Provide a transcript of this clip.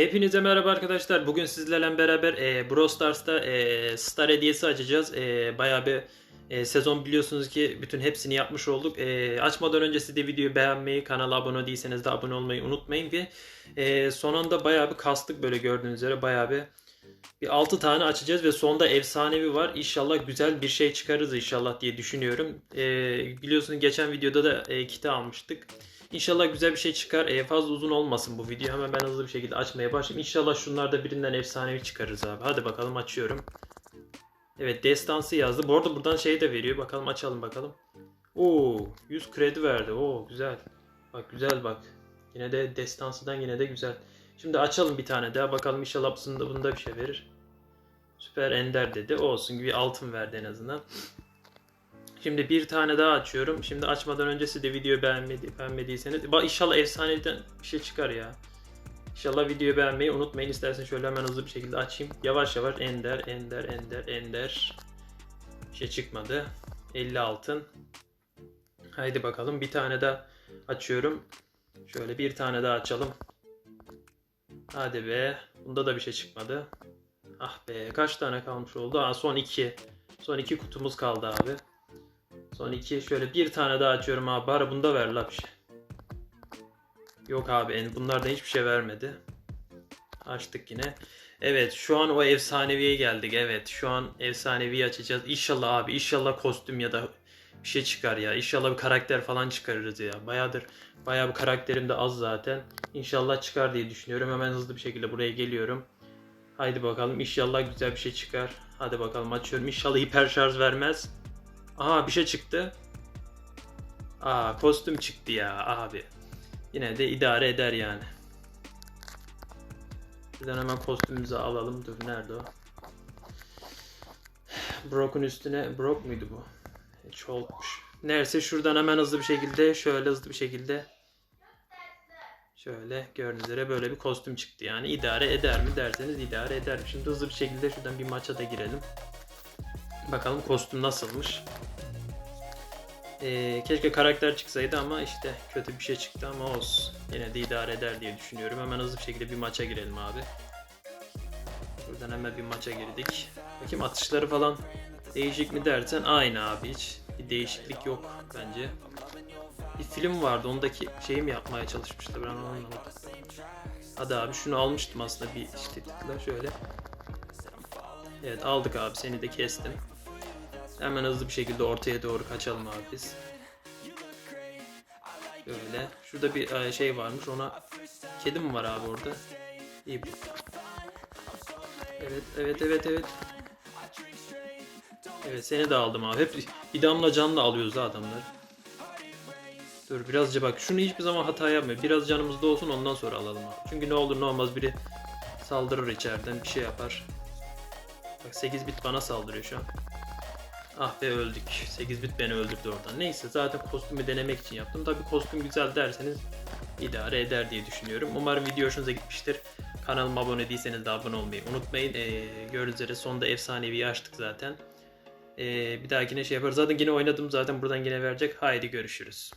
Hepinize merhaba arkadaşlar. Bugün sizlerle beraber e, Brawl Stars'ta e, Star hediyesi açacağız. E, bayağı bir e, sezon biliyorsunuz ki bütün hepsini yapmış olduk. E, açmadan önce siz de videoyu beğenmeyi, kanala abone değilseniz de abone olmayı unutmayın. Ve e, son anda bayağı bir kastık böyle gördüğünüz üzere bayağı bir bir 6 tane açacağız ve sonda efsanevi var. İnşallah güzel bir şey çıkarız inşallah diye düşünüyorum. E, biliyorsunuz geçen videoda da e, kiti almıştık. İnşallah güzel bir şey çıkar. E, fazla uzun olmasın bu video. Hemen ben hızlı bir şekilde açmaya başlayayım. İnşallah şunlarda birinden efsanevi çıkarırız abi. Hadi bakalım açıyorum. Evet destansı yazdı. Bu arada buradan şey de veriyor. Bakalım açalım bakalım. Oo 100 kredi verdi. Oo güzel. Bak güzel bak. Yine de destansıdan yine de güzel. Şimdi açalım bir tane daha. Bakalım inşallah bunda, bunda bir şey verir. Süper Ender dedi. Olsun gibi altın verdi en azından. Şimdi bir tane daha açıyorum. Şimdi açmadan öncesi de videoyu beğenmedi, beğenmediyseniz. Bak inşallah efsaneden bir şey çıkar ya. İnşallah videoyu beğenmeyi unutmayın. İstersen şöyle hemen hızlı bir şekilde açayım. Yavaş yavaş ender, ender, ender, ender. Bir şey çıkmadı. 50 altın. Haydi bakalım bir tane daha açıyorum. Şöyle bir tane daha açalım. Hadi be. Bunda da bir şey çıkmadı. Ah be. Kaç tane kalmış oldu? Aa, son iki. Son iki kutumuz kaldı abi. Son iki. Şöyle bir tane daha açıyorum abi. Bari bunda ver la bir şey. Yok abi. en- Bunlar da hiçbir şey vermedi. Açtık yine. Evet şu an o efsaneviye geldik. Evet şu an efsaneviyi açacağız. İnşallah abi. inşallah kostüm ya da bir şey çıkar ya. İnşallah bir karakter falan çıkarırız ya. Bayağıdır bayağı bir karakterim de az zaten. İnşallah çıkar diye düşünüyorum. Hemen hızlı bir şekilde buraya geliyorum. Haydi bakalım inşallah güzel bir şey çıkar. Hadi bakalım açıyorum. İnşallah hiper şarj vermez. Aha bir şey çıktı. Aa kostüm çıktı ya abi. Yine de idare eder yani. Buradan hemen kostümümüzü alalım. Dur nerede o? Brock'un üstüne Brock muydu bu? Hiç olmuş. Neyse şuradan hemen hızlı bir şekilde şöyle hızlı bir şekilde şöyle gördüğünüz üzere böyle bir kostüm çıktı yani idare eder mi derseniz idare eder. Şimdi hızlı bir şekilde şuradan bir maça da girelim. Bakalım kostüm nasılmış. Ee, keşke karakter çıksaydı ama işte kötü bir şey çıktı ama olsun. Yine de idare eder diye düşünüyorum. Hemen hızlı bir şekilde bir maça girelim abi. Buradan hemen bir maça girdik. Bakayım atışları falan değişik mi dersen aynı abi hiç. Bir değişiklik yok bence. Bir film vardı ondaki şeyi mi yapmaya çalışmıştı ben onu anlamadım. Hadi abi şunu almıştım aslında bir işte tıkla şöyle. Evet aldık abi seni de kestim. Hemen hızlı bir şekilde ortaya doğru kaçalım abi biz. Böyle. Şurada bir e, şey varmış ona. Kedi mi var abi orada? İyi. Evet evet evet evet. Evet seni de aldım abi. Hep bir canla alıyoruz ha adamlar. Dur birazcık bak şunu hiçbir zaman hata yapma. Biraz canımızda olsun ondan sonra alalım abi. Çünkü ne olur ne olmaz biri saldırır içeriden bir şey yapar. Bak 8 bit bana saldırıyor şu an. Ah be öldük. 8 bit beni öldürdü oradan. Neyse zaten kostümü denemek için yaptım. Tabi kostüm güzel derseniz idare eder diye düşünüyorum. Umarım video hoşunuza gitmiştir. Kanalıma abone değilseniz de abone olmayı unutmayın. Ee, gördüğünüz üzere sonunda efsanevi açtık zaten. Ee, bir dahakine şey yaparız. Zaten yine oynadım zaten buradan yine verecek. Haydi görüşürüz.